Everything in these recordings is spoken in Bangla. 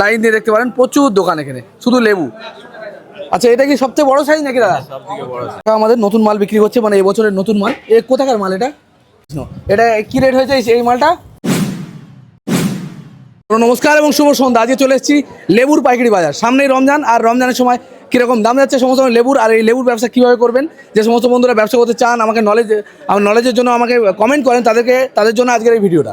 লাইন দিয়ে দেখতে পারেন, প্রচুর দোকান এখানে, শুধু লেবু। আচ্ছা এটা কি সবচেয়ে বড় সাইজ নাকি, দাদা? আমাদের নতুন মাল বিক্রি করছে মানে এবছরের নতুন মাল। এ কোথাকার মাল এটা? এটা কি রেট হয়েছে এই মালটা? নমস্কার এবং শুভ সন্ধ্যা। আজকে চলে এসেছি লেবুর পাইকারি বাজার। সামনেই রমজান, আর রমজানের সময় কীরকম দাম যাচ্ছে সমস্ত লেবুর, আর এই লেবুর ব্যবসা কীভাবে করবেন, যে সমস্ত বন্ধুরা ব্যবসা করতে চান, আমাকে নলেজ আমার নলেজের জন্য আমাকে কমেন্ট করেন, তাদেরকে তাদের জন্য আজকের এই ভিডিওটা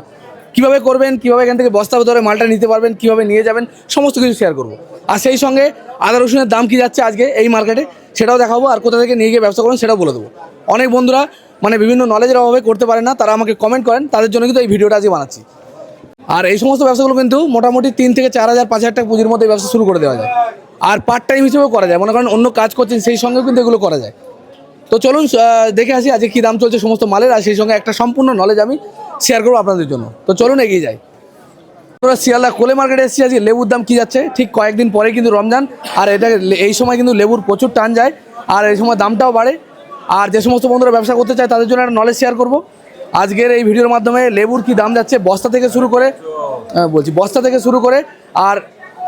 কীভাবে করবেন, কীভাবে এখান থেকে বস্তা ধরে মালটা নিতে পারবেন, কীভাবে নিয়ে যাবেন, সমস্ত কিছু শেয়ার করব। আর সেই সঙ্গে আদা রসুনের দাম কী যাচ্ছে আজকে এই মার্কেটে সেটাও দেখাবো আর কোথা থেকে নিয়ে গিয়ে ব্যবসা করবেন সেটাও বলে দেবো। অনেক বন্ধুরা মানে বিভিন্ন নলেজের অভাবে করতে পারে না, তারা আমাকে কমেন্ট করেন, তাদের জন্য কিন্তু এই ভিডিওটা আজকে বানাচ্ছি। আর এই সমস্ত ব্যবসাগুলো কিন্তু মোটামুটি তিন থেকে চার হাজার, পাঁচ হাজার টাকা পুঁজির মধ্যে ব্যবসা শুরু করে দেওয়া যায়। আর পার্ট টাইম হিসেবেও করা যায়, মনে করেন অন্য কাজ করছেন, সেই সঙ্গেও কিন্তু এগুলো করা যায়। তো চলুন দেখে আসি আজকে কী দাম চলছে সমস্ত মালের, আর সেই সঙ্গে একটা সম্পূর্ণ নলেজ আমি শেয়ার করব আপনাদের জন্য। তো চলুন এগিয়ে যাই। আমরা শিয়ালদা কোলে মার্কেটে এসেছি, আজকে লেবুর দাম কী যাচ্ছে? ঠিক কয়েকদিন পরে কিন্তু রমজান, আর এটা এই সময় কিন্তু লেবুর প্রচুর টান যায়, আর এই সময় দামটাও বাড়ে। আর যে সমস্ত বন্ধুরা ব্যবসা করতে চায়, তাদের জন্য একটা নলেজ শেয়ার করব। আজকের এই ভিডিওর মাধ্যমে লেবুর কি দাম যাচ্ছে, বস্তা থেকে শুরু করে বলছি বস্তা থেকে শুরু করে, আর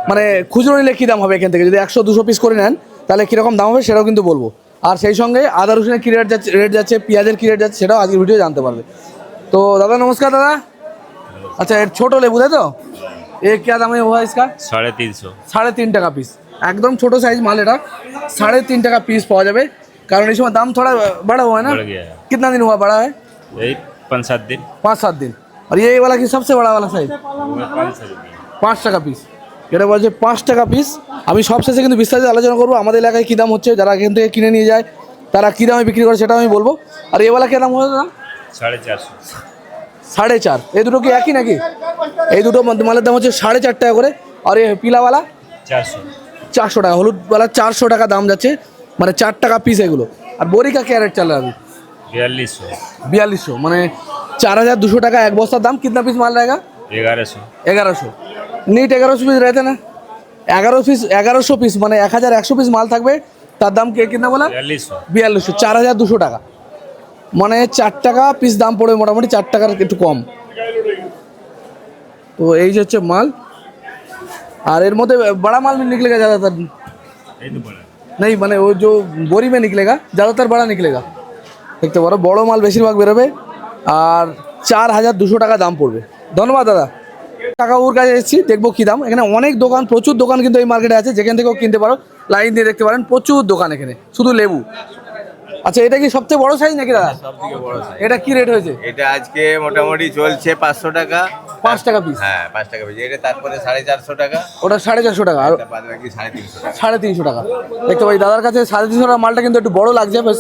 মানে খুচরো নিলে কী দাম হবে এখান থেকে? যদি একশো, দুশো পিস করে নেন, তাহলে কীরকম দাম হবে সেটাও কিন্তু বলব। আর সেই সঙ্গে আদা রসুনের কী রেট যাচ্ছে রেট যাচ্ছে, পেঁয়াজের কী রেট যাচ্ছে, সেটাও আজকের ভিডিও জানতে পারবে। তো দাদা নমস্কার দাদা अच्छा ये छोटो लेबू है तो ये क्या दाम है हुआ इसका সাড়ে তিনশো সাড়ে তিন টাকা পিস একদম ছোট সাইজ মাল এটা साढ़े तीन টাকা পিস পাওয়া যাবে কারণ এই সময় দাম थोड़ा बड़ा हुआ है ना बढ़ गया है कितना दिन हुआ बड़ा है यही पाँच सात दिन पाँच सात दिन और ये वाला की सबसे बड़ा वाला साइज पाँच सौ रुपये পাঁচ টাকা পিস এটা বলছে পাঁচ টাকা পিস আমি সব শেষে কিন্তু বিস্তারিত আলোচনা করবো আমাদের এলাকায় কী দাম হচ্ছে যারা এখান থেকে কিনে নিয়ে যায় তারা কী দামে বিক্রি করে সেটা আমি বলবো আর এবেলা কী দাম হচ্ছে না সাড়ে চার। এই দুটো কি একই নাকি? এই দুটো মালের দাম হচ্ছে সাড়ে চার টাকা করে। আর এই পিলাওয়ালা? চারশো। চারশো টাকা। হলুদওয়ালা চারশো টাকা দাম যাচ্ছে। মানে চার টাকা পিস এগুলো। আর বরিকা ক্যারেট চাল আমি বিয়াল্লিশশো। বিয়াল্লিশশো। মানে চার হাজার দুশো টাকা এক বস্তার দাম। কিतना পিস মাল रहेगा এগারোশো। এগারোশো। নিট এগারোশো পিস রয়েছে না? এগারো পিস এগারোশো পিস মানে এক হাজার একশো পিস মাল থাকবে। তার দাম কে কিনা বলা বিয়াল্লিশশো। চার হাজার দুশো টাকা। মানে চার টাকা পিস দাম পড়বে মোটামুটি চার টাকার একটু কম তো এই যে হচ্ছে মাল আর এর মধ্যে বড়া মাল निकलेगा ज़्यादातर यही तो बड़ा नहीं মানে ও जो बोरी में निकलेगा ज़्यादातर बड़ा निकलेगा দেখতে পারো বড় মাল বেশিরভাগ বেরোবে আর চার হাজার দুশো টাকা দাম পড়বে ধন্যবাদ দাদা টাকা ওর কাছে এসেছি দেখবো কী দাম এখানে অনেক দোকান প্রচুর দোকান কিন্তু এই মার্কেটে আছে যেখান থেকেও কিনতে পারো লাইন দিয়ে দেখতে পারেন প্রচুর দোকান এখানে শুধু লেবু আচ্ছা এটা কি সবচেয়ে বড় সাইজ নাকি দাদা? সব বড় সাইজ এটা কি রেট হয়েছে? এটা আজকে মোটামুটি চলছে পাঁচশো টাকা। পাঁচ টাকা পিস হ্যাঁ পাঁচ টাকা পিস এটা তারপরে সাড়ে চারশো টাকা। ওটা সাড়ে চারশো টাকা। আর বাদ সাড়ে তিনশো টাকা। সাড়ে তিনশো টাকা। দেখতে পাই দাদার কাছে সাড়ে তিনশো টাকা মালটা কিন্তু একটু বড় লাগছে বেশ।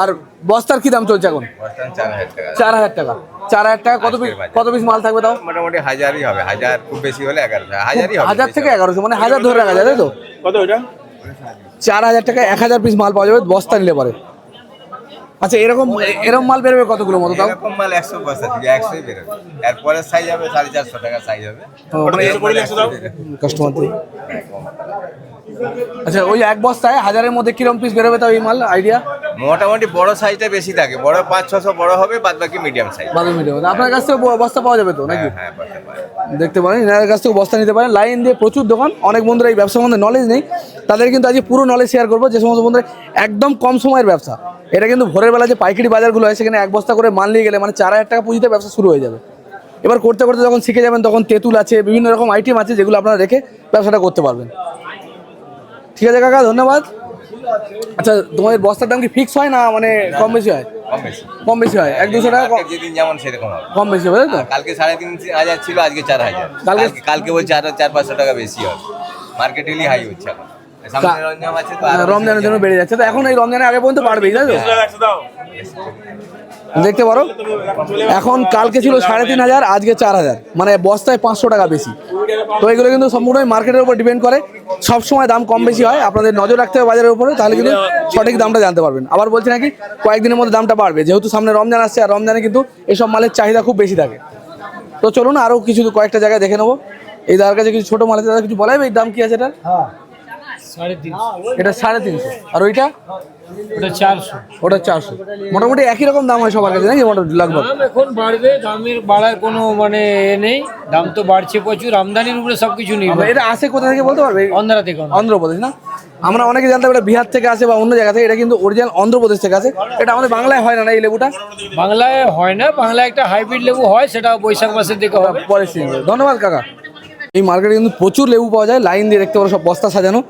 আর বস্তার কি দাম চলছে এখন? চার হাজার টাকা। চার হাজার টাকা। চার হাজার টাকা কত পিস কত পিস মাল থাকবে তাও? মোটামুটি হাজারই হবে। হাজার খুব বেশি হলে এগারোশো। হাজারই হবে হাজার থেকে এগারোশো মানে হাজার ধরে রাখা যায় তাই তো? কত ওইটা? চার হাজার টাকা এক হাজার পিস মাল পাওয়া যাবে বস্তা নিলে পারে। আচ্ছা এরকম এরকম মাল বেরোবে কতগুলো মতো তাও? এরকম মাল একশো পয়সা থেকে একশোই বেরোবে। এরপরে সাইজ হবে সাড়ে চারশো টাকা সাইজ হবে। এর 100 বেরোবে। কাস্টমার আচ্ছা ওই এক বস্তায় হাজারের মধ্যে কিরম পিস বেরোবে তাও এই মাল? আইডিয়া মোটামুটি বড় সাইজটা বেশি থাকে। বড় পাঁচ ছশো বড় হবে বাদ বাকি মিডিয়াম সাইজ বাদল মিডিয়াম আপনার কাছ থেকে বস্তা পাওয়া যাবে তো নাকি? হ্যাঁ হ্যাঁ। দেখতে পারেন এনাদের কাছ থেকে বস্তা নিতে পারেন। লাইন দিয়ে প্রচুর দোকান অনেক বন্ধুরা এই ব্যবসা মধ্যে নলেজ নেই। তাদের কিন্তু আজকে পুরো নলেজ শেয়ার করব যে সমস্ত বন্ধুরা একদম কম সময়ের ব্যবসা। এটা কিন্তু ভোরের বেলা যে পাইকারি বাজারগুলো হয় সেখানে এক বস্তা করে মাল নিয়ে গেলে মানে চার হাজার টাকা পুঁজিতে ব্যবসা শুরু হয়ে যাবে। এবার করতে করতে যখন শিখে যাবেন তখন তেঁতুল আছে বিভিন্ন রকম আইটেম আছে যেগুলো আপনারা রেখে ব্যবসাটা করতে পারবেন। ঠিক আছে কাকা ধন্যবাদ। আচ্ছা তোমাদের বস্তার দাম কি ফিক্স হয় না মানে কম বেশি হয়? কম বেশি। হয় এক দুশো টাকা যেদিন যেমন সেরকম হবে। কম বেশি হবে তো? কালকে সাড়ে তিন হাজার ছিল আজকে চার হাজার। কালকে- কালকে কালকে বলছে আরও চার পাঁচশো টাকা বেশি হবে। মার্কেটেলি হাই হচ্ছে এখন। হ্যাঁ, রমজানের জন্য বেড়ে যাচ্ছে। তো এখন এই রমজানের আগে পর্যন্ত বাড়বেই তাই তো? দেখতে পারো। এখন কালকে ছিল সাড়ে তিন হাজার আজকে চার হাজার। মানে বস্তায় পাঁচশো টাকা বেশি। তো এগুলো কিন্তু সম্পূর্ণই মার্কেটের উপর ডিপেন্ড করে। সব সময় দাম কম বেশি হয়। আপনাদের নজর রাখতে হবে বাজারের উপরে তাহলে কিন্তু সঠিক দামটা জানতে পারবেন। আবার বলছি নাকি কয়েকদিনের মধ্যে দামটা বাড়বে। যেহেতু সামনে রমজান আসছে আর রমজানে কিন্তু এসব মালের চাহিদা খুব বেশি থাকে। তো চলুন আরও কিছু কয়েকটা জায়গায় দেখে নেব। এই দাদার কাছে কিছু ছোটো মালের দাদা কিছু বলা যাবে এই দাম কি আছে এটা তিনশো এটা সাড়ে তিনশো। আর ওইটা? ওটা চারশো। ওটা চারশো। মোটামুটি একই রকম দাম হয় সবার কাছে নাকি মোটামুটি লাগভগ দাম এখন বাড়বে দামের বাড়ার কোনো মানে এ নেই। দাম তো বাড়ছে প্রচুর আমদানির উপরে সব কিছু আবার এটা আসে কোথা থেকে বলতে পারবে? অন্ধ্রা থেকে অন্ধ্রপ্রদেশ না? আমরা অনেকে জানতাম এটা বিহার থেকে আসে বা অন্য জায়গা থেকে এটা কিন্তু অরিজিনাল অন্ধ্রপ্রদেশ থেকে আসে। এটা আমাদের বাংলায় হয় না না এই লেবুটা? বাংলায় হয় না বাংলায় একটা হাইব্রিড লেবু হয় সেটা বৈশাখ মাসের দিকে হবে। পরে ধন্যবাদ কাকা। এই মার্কেটে কিন্তু প্রচুর লেবু পাওয়া যায় লাইন দিয়ে দেখতে পারো সব বস্তা সাজানো।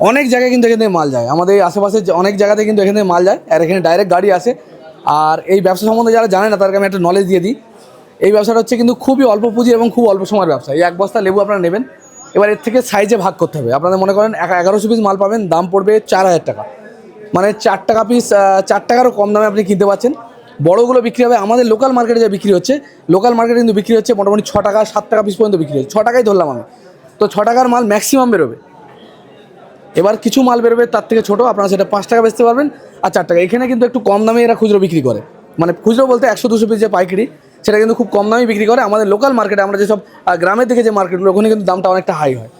অনেক জায়গায় কিন্তু এখান থেকে মাল যায়। আমাদের আশেপাশে অনেক জায়গাতে কিন্তু এখান থেকে মাল যায়, আর এখানে ডাইরেক্ট গাড়ি আসে। আর এই ব্যবসা সম্বন্ধে যারা জানে না, তাদেরকে আমি একটা নলেজ দিয়ে দিই। এই ব্যবসাটা হচ্ছে কিন্তু খুবই অল্প পুঁজি এবং খুব অল্প সময়ের ব্যবসা। এই এক বস্তা লেবু আপনারা নেবেন। এবার এর থেকে সাইজে ভাগ করতে হবে। আপনারা মনে করেন এগারোশো পিস মাল পাবেন, দাম পড়বে চার হাজার টাকা। মানে চার টাকা পিস চার টাকারও কম দামে আপনি কিনতে পাচ্ছেন। বড়গুলো বিক্রি হবে। আমাদের লোকাল মার্কেটে যা বিক্রি হচ্ছে লোকাল মার্কেটে কিন্তু বিক্রি হচ্ছে মোটামুটি ছ টাকা, সাত টাকা পিস পর্যন্ত বিক্রি হচ্ছে। ছ টাকাই ধরলাম আমি। তো ছ টাকার মাল ম্যাক্সিমাম বেরোবে। এবার কিছু মাল বেরোবে তার থেকে ছোটো, আপনারা সেটা পাঁচ টাকা বেচতে পারবেন আর চার টাকা। এখানে কিন্তু একটু কম দামে এরা খুচরো বিক্রি করে। মানে খুচরো বলতে একশো, দুশো পিস যে পাইকারি, সেটা কিন্তু খুব কম দামে বিক্রি করে। আমাদের লোকাল মার্কেটে আমরা যেসব গ্রামের দিকে যে মার্কেটগুলো ওখানে কিন্তু দামটা অনেকটা হাই হয়।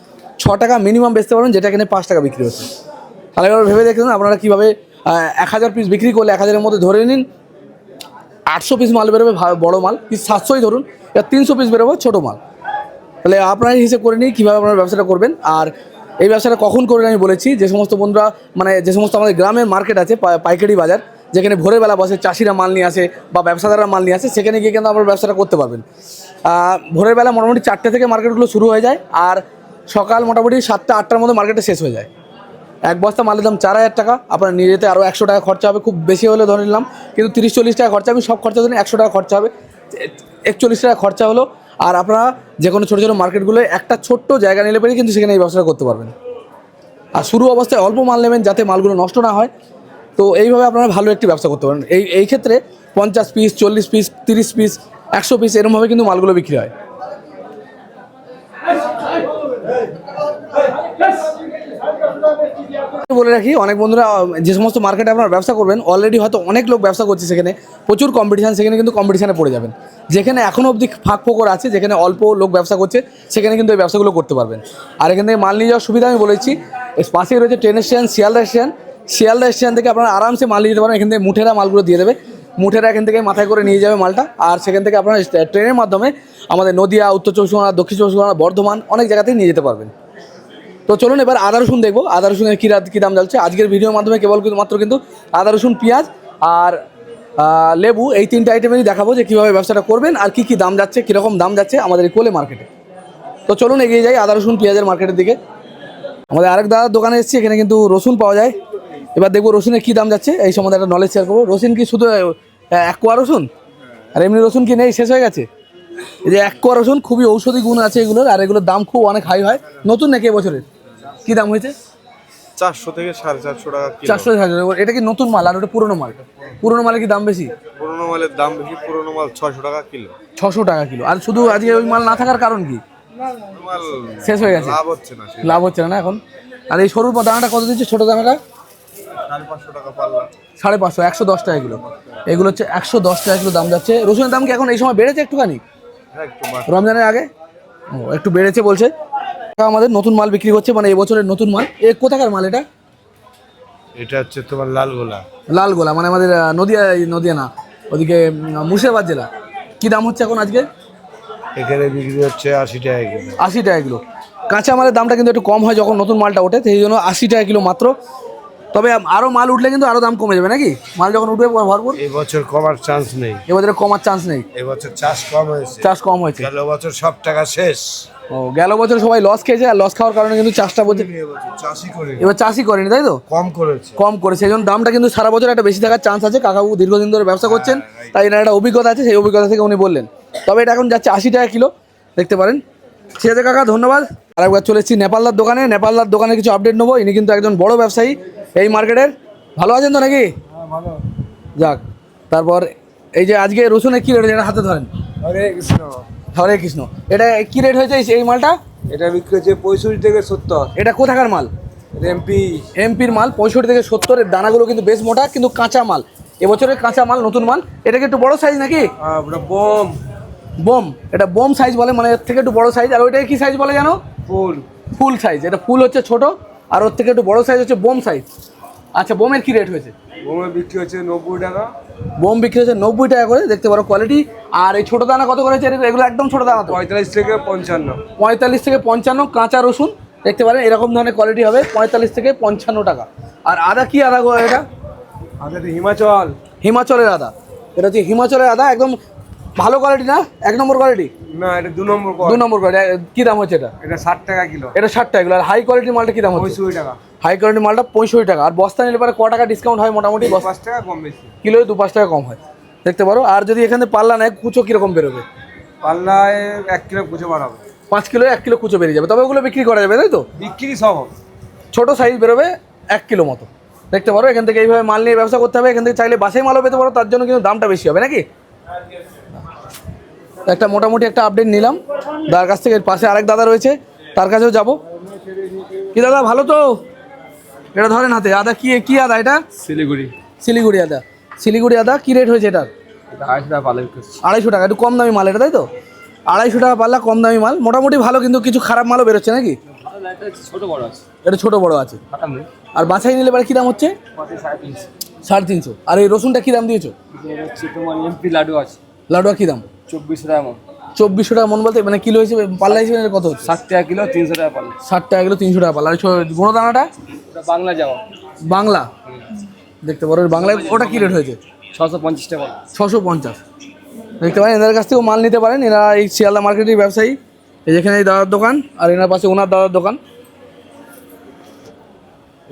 ছ টাকা মিনিমাম বেচতে পারবেন, যেটা এখানে পাঁচ টাকা বিক্রি হচ্ছে। তাহলে এবার ভেবে দেখুন আপনারা কীভাবে এক হাজার পিস বিক্রি করলে এক হাজারের মধ্যে ধরে নিন। আটশো পিস মাল বেরোবে বড় মাল কি সাতশোই ধরুন, এবার তিনশো পিস বেরোবে ছোটো মাল। তাহলে আপনারা হিসেব করে নিই কীভাবে আপনারা ব্যবসাটা করবেন। আর এই ব্যবসাটা কখন করবেন আমি বলেছি। যে সমস্ত বন্ধুরা মানে যে সমস্ত আমাদের গ্রামের মার্কেট আছে পাইকারি বাজার যেখানে ভোরের বেলা বসে চাষিরা মাল নিয়ে আসে বা ব্যবসাদাররা মাল নিয়ে আসে সেখানে গিয়ে কিন্তু আপনারা ব্যবসাটা করতে পারবেন। আহ, ভোরের বেলা মোটামুটি চারটে থেকে মার্কেটগুলো শুরু হয়ে যায় আর সকাল মোটামুটি সাতটা আটটার মধ্যে মার্কেটে শেষ হয়ে যায়। এক বস্তা মালের দাম চার হাজার টাকা আপনার নিয়ে যেতে আরও একশো টাকা খরচা হবে খুব বেশি হলে ধরে নিলাম। কিন্তু তিরিশ চল্লিশ টাকা খরচা আমি সব খরচা ধরে একশো টাকা খরচা হবে। একচল্লিশ টাকা খরচা হলো আর আপনারা যে কোনো ছোটো ছোটো মার্কেটগুলো একটা ছোট্ট জায়গা নিলে পেরে কিন্তু সেখানে এই ব্যবসাটা করতে পারবেন। আর শুরু অবস্থায় অল্প মাল নেবেন যাতে মালগুলো নষ্ট না হয়। তো এইভাবে আপনারা ভালো একটি ব্যবসা করতে পারেন। এই এই ক্ষেত্রে পঞ্চাশ পিস চল্লিশ পিস তিরিশ পিস একশো পিস এরমভাবে কিন্তু মালগুলো বিক্রি হয়। বলে রাখি, অনেক বন্ধুরা যে সমস্ত মার্কেটে আপনারা ব্যবসা করবেন অলরেডি হয়তো অনেক লোক ব্যবসা করছে সেখানে, প্রচুর কম্পিটিশান সেখানে কিন্তু কম্পিটিশানে পড়ে যাবেন। যেখানে এখনও অবধি ফাঁক ফোকর আছে, যেখানে অল্প লোক ব্যবসা করছে, সেখানে কিন্তু এই ব্যবসাগুলো করতে পারবেন। আর এখান থেকে মাল নিয়ে যাওয়ার সুবিধা আমি বলেছি পাশেই রয়েছে train station Sealdah station Sealdah station থেকে আপনারা আরামসে মাল নিয়ে যেতে পারেন, এখান থেকে মুঠেরা মালগুলো দিয়ে দেবে। মুঠেরা এখান থেকে মাথায় করে নিয়ে যাবে মালটা। আর সেখান থেকে আপনারা ট্রেনের মাধ্যমে আমাদের নদিয়া, উত্তর চব্বিশ পরগনা, দক্ষিণ চব্বিশ পরগনা, বর্ধমান, অনেক জায়গাতেই নিয়ে যেতে পারবেন। তো চলুন এবার আদা রসুন দেখব। আদা রসুনের কী কী দাম চলছে আজকের ভিডিওর মাধ্যমে কেবল কিন্তু মাত্র কিন্তু আদা রসুন, পেঁয়াজ আর লেবু, এই তিনটে আইটেমেরই দেখাবো যে কীভাবে ব্যবসাটা করবেন আর কী কী দাম যাচ্ছে, কীরকম দাম যাচ্ছে আমাদের কোলে মার্কেটে তো চলুন এগিয়ে যাই আদা রসুন, পেঁয়াজের মার্কেটের দিকে। আমাদের আরেক দাদার দোকানে এসেছি, এখানে কিন্তু রসুন পাওয়া যায়। এবার দেখব রসুনের কী দাম যাচ্ছে, এই সম্বন্ধে একটা নলেজ শেয়ার করব। রসুন কি শুধু এক কোয়া রসুন? আর এমনি রসুন কি নেই, শেষ হয়ে গেছে? এই যে এক কোয়া রসুন, খুবই ঔষধি গুণ আছে এগুলোর, আর এগুলোর দাম খুব অনেক হাই হয়। নতুন নাকি এবছরের? কি দাম হয়েছে? চারশো থেকে সাড়ে চারশো টাকা চারশো হাজার এটা কি নতুন মাল? আর ওটা পুরোনো মাল? পুরোনো মালের কি দাম বেশি? পুরোনো মালের দাম বেশি পুরোনো মাল ছশো টাকা কিলো। ছশো টাকা কিলো। আর শুধু আজকে ওই মাল না থাকার কারণ কি? শেষ হয়ে গেছে। লাভ হচ্ছে না লাভ হচ্ছে না এখন? আর এই সরুর দানাটা কত দিচ্ছে ছোটো দানাটা? সাড়ে পাঁচশো সাড়ে একশো দশ টাকা কিলো। এগুলো হচ্ছে একশো দশ টাকা কিলো দাম যাচ্ছে। রসুনের দাম কি এখন এই সময় বেড়েছে একটুখানি? হ্যাঁ রমজানের আগে? ও একটু বেড়েছে বলছে। আমাদের নতুন মাল বিক্রি হচ্ছে মানে এবছরের নতুন মাল। এ কোথাকার মাল এটা? এটা হচ্ছে তোমার লাল গোলা লালগোলা মানে আমাদের নদিয়া নদিয়া না ওদিকে মুর্শিদাবাদ জেলা। কি দাম হচ্ছে এখন আজকে? এখানে বিক্রি হচ্ছে আশি টাকা কিলো। আশি টাকা কিলো। কাঁচা মালের দামটা কিন্তু একটু কম হয় যখন নতুন মালটা ওঠে সেই জন্য আশি টাকা কিলো মাত্র। তবে আরও মাল উঠলে কিন্তু আরও দাম কমে যাবে নাকি? মাল যখন উঠবে ভরপুর? এবছর কমার চান্স নেই। এবছরে কমার চান্স নেই। এবছর চাষ কম হয়েছে। চাষ কম হয়েছে। গেল বছর সব টাকা শেষ। ও গেল বছর সবাই লস খেয়েছে আর লস খাওয়ার কারণে কিন্তু চাষটা বলছে এবছর চাষই করে এবার চাষই করেনি তাই তো? কম করেছে। কম করে সেই জন্য দামটা কিন্তু সারা বছর একটা বেশি থাকার চান্স আছে। কাকাবু দীর্ঘদিন ধরে ব্যবসা করছেন তাই এনার একটা অভিজ্ঞতা আছে সেই অভিজ্ঞতা থেকে উনি বললেন। তবে এটা এখন যাচ্ছে আশি টাকা কিলো দেখতে পারেন। ঠিক আছে কাকা ধন্যবাদ। আরেকবার চলে এসেছি নেপালদার দোকানে। নেপালদার দোকানে কিছু আপডেট নেব। ইনি কিন্তু একজন বড় ব্যবসায়ী। এই মার্কেটের? ভালো আছেন তো নাকি? যাক তারপর এই যে আজকে রসুনের কী রেট এটা হাতে ধরেন। হরে কৃষ্ণ। হরে কৃষ্ণ। এটা কী রেট হয়েছে এই- মালটা? এটা বিক্রি হচ্ছে পঁয়ষট্টি থেকে সত্তর। এটা কোথাকার মাল? এমপি এমপির মাল পঁয়ষট্টি থেকে সত্তরের দানাগুলো কিন্তু বেশ মোটা কিন্তু কাঁচা মাল। এবছরের কাঁচা মাল নতুন মাল। এটা কি একটু বড় সাইজ নাকি? বোম। বোম। এটা বোম সাইজ বলে মানে এর থেকে একটু বড় সাইজ আর ওইটাকে কি সাইজ বলে জানো? ফুল। ফুল সাইজ এটা ফুল হচ্ছে ছোট। আর ওর থেকে একটু বড় সাইজ হচ্ছে বোম সাইজ আচ্ছা বোমের কি রেট হয়েছে? বোমের বিক্রি হচ্ছে নব্বই টাকা। বোম বিক্রি হচ্ছে নব্বই টাকা করে দেখতে পারো কোয়ালিটি আর এই ছোটো দানা কত করেছে এগুলো একদম ছোটো দানা পঁয়তাল্লিশ থেকে পঞ্চান্ন। পঁয়তাল্লিশ থেকে পঞ্চান্ন কাঁচা রসুন দেখতে পারেন এরকম ধরনের কোয়ালিটি হবে পঁয়তাল্লিশ থেকে পঞ্চান্ন টাকা। আর আদা কি আদা এটা? আমাদের হিমাচল। হিমাচলের আদা। এটা হচ্ছে হিমাচলের আদা একদম ভালো কোয়ালিটি না? এক নম্বর কোয়ালিটি না এটা দু নম্বর। দু নম্বর কোয়ালিটি কি দাম হচ্ছে এটা? এটা ষাট টাকা কিলো। এটা ষাট টাকা কিলো। আর হাই কোয়ালিটির মালটা কি দাম হচ্ছে? পঁয়ষট্টি টাকা। হাই কোয়ালিটি মালটা পঁয়ষট্টি টাকা। আর বস্তা নিলে পরে ক টাকা ডিসকাউন্ট হয় মোটামুটি? পাঁচ টাকা কম বেশি। কিলোয় দু পাঁচ টাকা কম হয়। দেখতে পারো। আর যদি এখানে পাল্লা নেয় কুচো কীরকম বেরোবে? পাল্লায় এক কিলো কুচো বাড়াবো। পাঁচ কিলো এক কিলো কুচো বেরিয়ে যাবে। তবে ওগুলো বিক্রি করা যাবে তাই তো? বিক্রি সব। ছোট সাইজ বেরোবে এক কিলো মতো। দেখতে পারো এখান থেকে এইভাবে মাল নিয়ে ব্যবসা করতে হবে। এখান থেকে চাইলে বাসাই মালও পেতে পারো। তার জন্য কিন্তু দামটা বেশি হবে নাকি? একটা মোটামুটি একটা আপডেট নিলাম। দাদার কাছ থেকে পাশে আরেক দাদা রয়েছে তার কাছেও যাব। কি দাদা ভালো তো? এটা ধরেন হাতে আদা কি কি আদা এটা? শিলিগুড়ি। শিলিগুড়ি আদা। শিলিগুড়ি আদা কি রেট হয়েছে এটার? আড়াইশো টাকা একটু কম দামি মাল এটা তাই তো? আড়াইশো টাকা পাল্লা কম দামি মাল। মোটামুটি ভালো কিন্তু কিছু খারাপ মালও বেরোচ্ছে নাকি? এটা ছোট বড় আছে। আর বাছাই নিলে পরে কী দাম হচ্ছে? সাড়ে তিনশো। আর এই রসুনটা কী দাম দিয়েছ? লাডুয়া কী দাম? চব্বিশশো টাকা মন। চব্বিশশো টাকা মন বলতে মানে কিলো হিসেবে পাল্লা হিসেবে কত হচ্ছে? ষাট টাকা কিলো তিনশো টাকা পাল্লা। ষাট টাকা কিলো তিনশো টাকা পাল্লা। আর গুঁড়ো দানাটা বাংলা যাওয়া বাংলা? দেখতে পারো এর বাংলায় ওটা কী রেট হয়েছে? ছশো পঞ্চাশ টাকা ছশো পঞ্চাশ। দেখতে পারেন এনাদের কাছ থেকেও মাল নিতে পারেন। এনারা এই শিয়ালদা মার্কেটের ব্যবসায়ী। এই যেখানে এই দাদার দোকান আর এনার পাশে ওনার দাদার দোকান।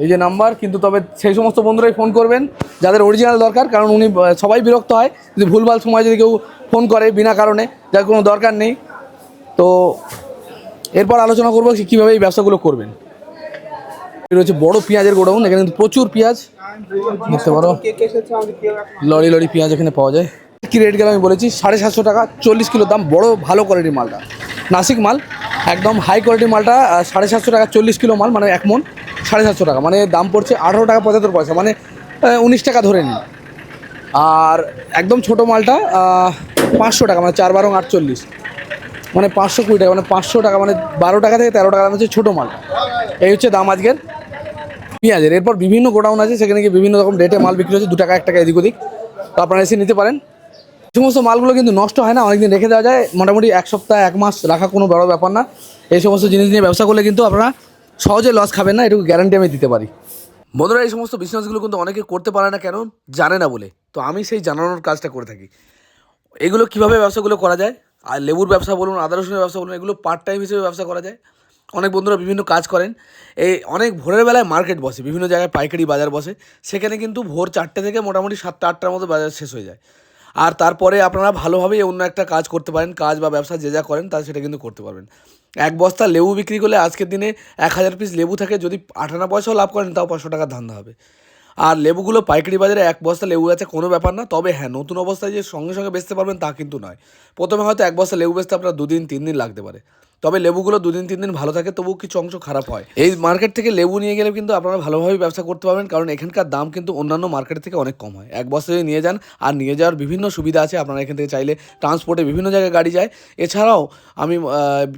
এই যে নাম্বার, কিন্তু তবে সেই সমস্ত বন্ধুরাই ফোন করবেন, যাদের অরিজিনাল দরকার, কারণ উনি সবাই বিরক্ত হয়, যদি ভুলভাল সময় যদি কেউ ফোন করে বিনা কারণে, যার কোনো দরকার নেই। তো এরপর আলোচনা করব কীভাবে এই ব্যবসাগুলো করবেন। হচ্ছে বড় পেঁয়াজের গোডাউন, এখানে কিন্তু প্রচুর পেঁয়াজ। দেখতে পারো, লরি লরি পেঁয়াজ এখানে পাওয়া যায়। কি রেট গেলে আমি বলেছি, সাড়ে সাতশো টাকা, চল্লিশ কিলো দাম, বড় ভালো কোয়ালিটির মালটা। নাসিক মাল, একদম হাই কোয়ালিটির মালটা সাড়ে সাতশো টাকা, চল্লিশ কিলো মাল মানে এক মন। সাড়ে সাতশো টাকা। মানে দাম পড়ছে আঠারো টাকা পঁচাত্তর পয়সা মানে উনিশ টাকা ধরে নিন। আর একদম ছোট মালটা পাঁচশো টাকা মানে চার বারো আটচল্লিশ মানে পাঁচশো কুড়ি টাকা মানে পাঁচশো টাকা মানে বারো টাকা থেকে তেরো টাকা দাম হচ্ছে ছোটো মাল। এই হচ্ছে দাম আজকের। পেঁয়াজের, এরপর বিভিন্ন গোডাউন আছে, সেখানে গিয়ে বিভিন্ন রকম রেটে মাল বিক্রি হচ্ছে, দু টাকা, এক টাকা এদিক ওদিক। তো আপনারা এসে নিতে পারেন। সমস্ত মালগুলো কিন্তু নষ্ট হয় না, অনেকদিন রেখে দেওয়া যায়। মোটামুটি এক সপ্তাহ, এক মাস রাখা কোনো বড় ব্যাপার না। এই সমস্ত জিনিস নিয়ে ব্যবসা করলে কিন্তু আপনারা সহজে লস খাবেন না, এটুকু গ্যারান্টি আমি দিতে পারি। বন্ধুরা, এই সমস্ত বিজনেসগুলো কিন্তু অনেকে করতে পারে না কেন? জানে না বলে। তো আমি সেই জানানোর কাজটা করে থাকি। এগুলো কীভাবে ব্যবসাগুলো করা যায়? আর লেবুর ব্যবসা বলুন, আদা রসুনের ব্যবসা বলুন, এগুলো পার্ট টাইম হিসেবে ব্যবসা করা যায়। অনেক বন্ধুরা বিভিন্ন কাজ করেন। এই অনেক ভোরের বেলায় মার্কেট বসে, বিভিন্ন জায়গায় পাইকারি বাজার বসে। সেখানে কিন্তু ভোর চারটে থেকে মোটামুটি সাতটা, আটটার মতো বাজার শেষ হয়ে যায়। আর তারপরে আপনারা ভালোভাবেই অন্য একটা কাজ করতে পারেন। কাজ বা ব্যবসা যে যা করেন, তা সেটা কিন্তু করতে পারবেন। এক বস্তা লেবু বিক্রি করলে আজকের দিনে এক হাজার পিস লেবু থাকে, যদি আটানা পয়সাও লাভ করেন, তাও পাঁচশো টাকার ধান্দা হবে। আর লেবুগুলো পাইকারি বাজারে এক বস্তা লেবু আছে কোনো ব্যাপার না, তবে হ্যাঁ নতুন অবস্থায় যে সঙ্গে সঙ্গে বেচতে পারবেন তা কিন্তু নয়। প্রথমে হয়তো এক বস্তা লেবু বেচতে আপনার দুদিন, তিন দিন লাগতে পারে। তবে লেবুগুলো দুদিন, তিন দিন ভালো থাকে তবু কিছু অংশ খারাপ হয়। এই মার্কেট থেকে লেবু নিয়ে গেলে কিন্তু আপনারা ভালোভাবে ব্যবসা করতে পারবেন, কারণ এখানকার দাম কিন্তু অন্যান্য মার্কেট থেকে অনেক কম হয়। এক যদি নিয়ে যান আর নিয়ে যাওয়ার বিভিন্ন সুবিধা আছে, আপনারা এখান থেকে চাইলে ট্রান্সপোর্টে বিভিন্ন জায়গায় গাড়ি যায়। এছাড়াও আমি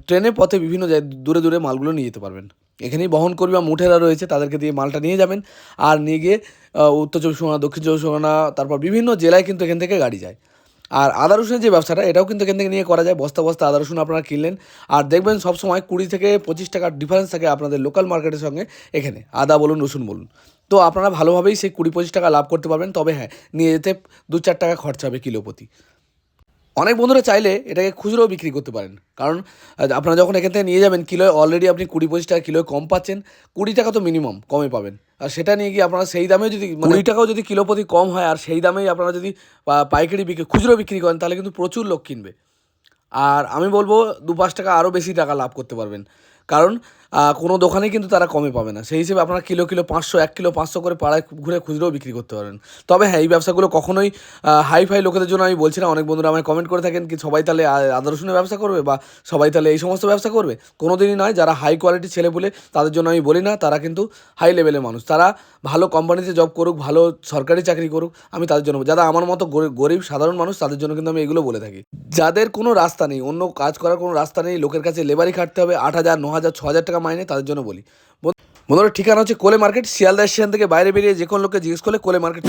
ট্রেনে পথে বিভিন্ন দূরে দূরে মালগুলো নিয়ে যেতে পারবেন। এখানেই বহন কর্মী বা মুঠেরা রয়েছে, তাদেরকে দিয়ে মালটা নিয়ে যাবেন আর নিয়ে গিয়ে উত্তর চব্বিশ পরগনা, দক্ষিণ চব্বিশ পরগনা, তারপর বিভিন্ন জেলায় কিন্তু এখান থেকে গাড়ি যায়। আর আদা রসুনের যে ব্যবসাটা, এটাও কিন্তু এখান থেকে নিয়ে করা যায়। বস্তা বস্তা আদা রসুন আপনারা কিনলেন। আর দেখবেন সবসময় কুড়ি থেকে পঁচিশ টাকার ডিফারেন্স থাকে আপনাদের লোকাল মার্কেটের সঙ্গে এখানে। আদা বলুন, রসুন বলুন। তো আপনারা ভালোভাবেই সেই কুড়ি পঁচিশ টাকা লাভ করতে পারবেন। তবে হ্যাঁ নিয়ে যেতে দু চার টাকা খরচা হবে কিলো প্রতি। অনেক বন্ধুরা চাইলে এটাকে খুচরোও বিক্রি করতে পারেন। কারণ আপনারা যখন এখান থেকে নিয়ে যাবেন, কিলোয় অলরেডি আপনি কুড়ি পঁচিশ টাকা, কিলোয় কম পাচ্ছেন, কুড়ি টাকা তো মিনিমাম কমে পাবেন। আর সেটা নিয়ে গিয়ে আপনারা সেই দামেও যদি মানে কুড়ি টাকাও যদি কিলো প্রতি কম হয়, আর সেই দামেই আপনারা যদি পাইকারি বিক্রি, খুচরো বিক্রি করেন, তাহলে কিন্তু প্রচুর লোক কিনবে। আর আমি বলব, দু পাঁচ টাকা আরও বেশি টাকা লাভ করতে পারবেন। কারণ কোনো দোকানেই কিন্তু তারা কমে পাবে না। সেই হিসেবে আপনারা কিলো কিলো পাঁচশো, এক কিলো, পাঁচশো করে পাড়ায় ঘুরে খুচরোও বিক্রি করতে পারেন। তবে হ্যাঁ এই ব্যবসাগুলো কখনোই হাই ফাই লোকেদের জন্য আমি বলছি না, অনেক বন্ধুরা আমায় কমেন্ট করে থাকেন কি সবাই তাহলে আ- আদা রসুনের ব্যবসা করবে বা সবাই তাহলে এই সমস্ত ব্যবসা করবে? কোনো দিনই নয়, যারা হাই কোয়ালিটি ছেলে বলে তাদের জন্য আমি বলি না, তারা কিন্তু হাই লেভেলের মানুষ। তারা ভালো কোম্পানিতে জব করুক, ভালো সরকারি চাকরি করুক, আমি তাদের জন্য যারা আমার মতো গরি- গরিব, সাধারণ মানুষ, তাদের জন্য কিন্তু আমি এগুলো বলে থাকি। যাদের কোনো রাস্তা নেই, অন্য কাজ করার কোনো রাস্তা নেই, লোকের কাছে লেবারই খাটতে হবে আট হাজার ন হাজার ছ হাজার টাকা মাইনে তাদের জন্য বলি। বন্ধু- বন্ধুরা, ঠিকানা হচ্ছে কোলে মার্কেট, শিয়ালদা স্টেশন থেকে বাইরে বেরিয়ে যে কোনো লোককে জিজ্ঞেস করলে কোলে মার্কেট